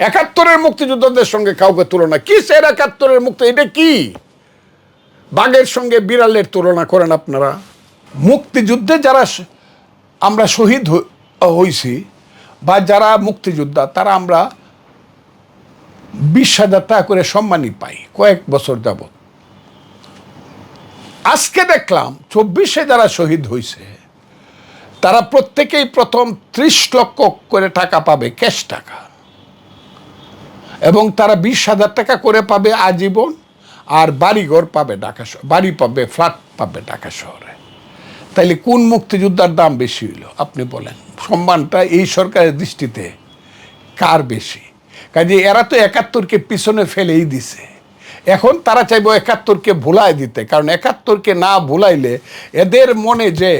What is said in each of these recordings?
একাত্তরের মুক্তিযোদ্ধাদের সঙ্গে কাউকে তুলনা। কি স্যার একাত্তরের মুক্তি? এটা কি? বাঘের সঙ্গে বিড়ালের তুলনা করেন আপনারা। মুক্তিযুদ্ধে যারা আমরা শহীদ হই- হইছি বা যারা মুক্তিযোদ্ধা, তারা আমরা বিশ হাজার টাকা করে সম্মানই পাই, কয়েক বছর যাবত আজকে দেখলাম চব্বিশে যারা শহীদ হয়েছে তারা প্রত্যেকেই প্রথম ত্রিশ লক্ষ করে টাকা পাবে, ক্যাশ টাকা। এবং তারা বিশ হাজার টাকা করে পাবে আজীবন, আর বাড়িঘর পাবে ঢাকা বাড়ি পাবে, ফ্ল্যাট পাবে ঢাকা শহরে। তাইলে কোন মুক্তিযোদ্ধার দাম বেশি হইল? আপনি বলেন। সম্মানটা এই সরকারের দৃষ্টিতে কার বেশি? কাজে এরা তো একাত্তরকে পিছনে ফেলেই দিছে। এখন তারা চাইব একাত্তরকে ভুলাই দিতে, কারণ একাত্তরকে না ভুলাইলে এদের মনে যে,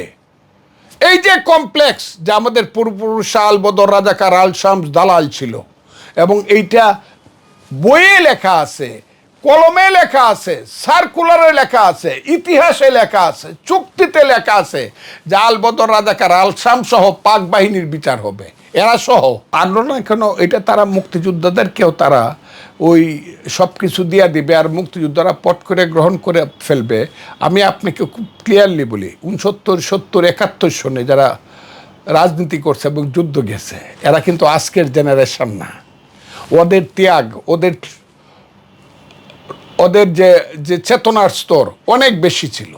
এই যে কমপ্লেক্স, যে আমাদের পূর্বপুরুষ আল বদর রাজাকার আল শামস দালাল ছিল এবং এইটা বইয়ে লেখা আছে, কলমে লেখা আছে সার্কুলারে লেখা আছে, ইতিহাসে লেখা আছে, চুক্তিতে লেখা আছে যে আল বদর রাজাকার আল শাম সহ পাক বাহিনীর বিচার হবে। এরা সহ। আনলো না কেন এটা তারা মুক্তিযোদ্ধাদেরকেও তারা ওই সব কিছু দিয়া দিবে আর মুক্তিযোদ্ধারা পট করে গ্রহণ করে ফেলবে। আমি আপনাকে খুব ক্লিয়ারলি বলি উনসত্তর সত্তর, একাত্তর সনে যারা রাজনীতি করছে এবং যুদ্ধ গেছে, এরা কিন্তু আজকের জেনারেশন না। ওদের ত্যাগ, ওদের ওদের যে যে চেতনার স্তর অনেক বেশি ছিল।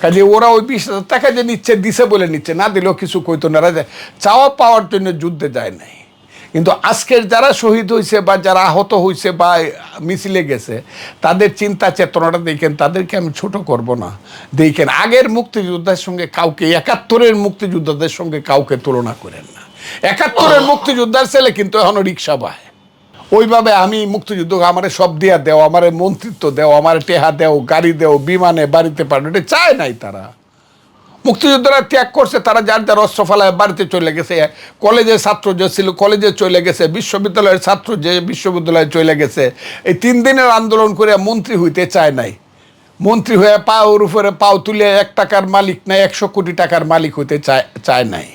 কাজে ওরা ওই বিশ হাজার টাকা যে নিচ্ছে, দিছে বলে নিচ্ছে, না দিলেও কিছু কইতো না। এরা চাওয়া পাওয়ার জন্য যুদ্ধে যায় নাই। কিন্তু আজকের যারা শহীদ হয়েছে বা যারা আহত হয়েছে বা মিছিলে গেছে, তাদের চিন্তা চেতনাটা দেখেন, তাদেরকে আমি ছোট করব না। দেখেন, আগের মুক্তিযোদ্ধার সঙ্গে কাউকে, একাত্তরের মুক্তিযোদ্ধাদের সঙ্গে কাউকে তুলনা করেন না। একাত্তরের মুক্তিযোদ্ধার ছেলে কিন্তু এখনও রিক্সা পায় ওইভাবে আমি মুক্তিযুদ্ধ আমারে সব দিয়া দেও আমারে মন্ত্রিত্ব দেও আমার টেহা দেও গাড়ি দেও বিমানে বাড়িতে পাঠানো এটা চায় নাই তারা। মুক্তিযোদ্ধারা ত্যাগ করছে তারা যার যার অস্ত্র ফেলায় বাড়িতে চলে গেছে কলেজের ছাত্র যে ছিল কলেজে চলে গেছে বিশ্ববিদ্যালয়ের ছাত্র যে বিশ্ববিদ্যালয়ে চলে গেছে এই তিন দিনের আন্দোলন করে মন্ত্রী হইতে চায় নাই। মন্ত্রী হয়ে পাওর উপরে পাও তুলে এক টাকার মালিক নাই একশো কোটি টাকার মালিক হইতে চায় চায় নাই।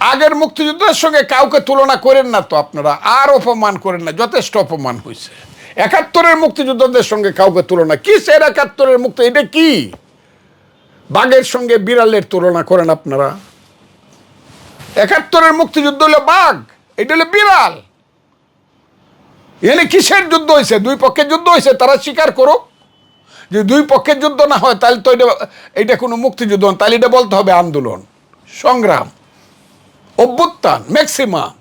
আগের মুক্তিযুদ্ধের সঙ্গে কাউকে তুলনা করেন না তো আপনারা, আর অপমান করেন না, যথেষ্ট অপমান হয়েছে। একাত্তরের মুক্তিযুদ্ধদের সঙ্গে কাউকে তুলনা কি স্যার একাত্তরের মুক্তি, এটা কি? বাঘের সঙ্গে বিড়ালের তুলনা করেন আপনারা। একাত্তরের মুক্তিযুদ্ধ হলো বাঘ, এটা হলো বিড়াল। এনে কিসের যুদ্ধ হয়েছে? দুই পক্ষের যুদ্ধ হয়েছে, তারা স্বীকার করুক। যে দুই পক্ষের যুদ্ধ না হয়, তাহলে তো এটা এটা কোনো মুক্তিযুদ্ধ তাহলে এটা বলতে হবে আন্দোলন, সংগ্রাম। অভ্যুত্থান ম্যাক্সিমাম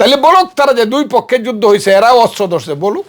তাহলে বলুক তারা যে দুই পক্ষের যুদ্ধ হয়েছে এরাও অস্ত্র ধরছে বলুক।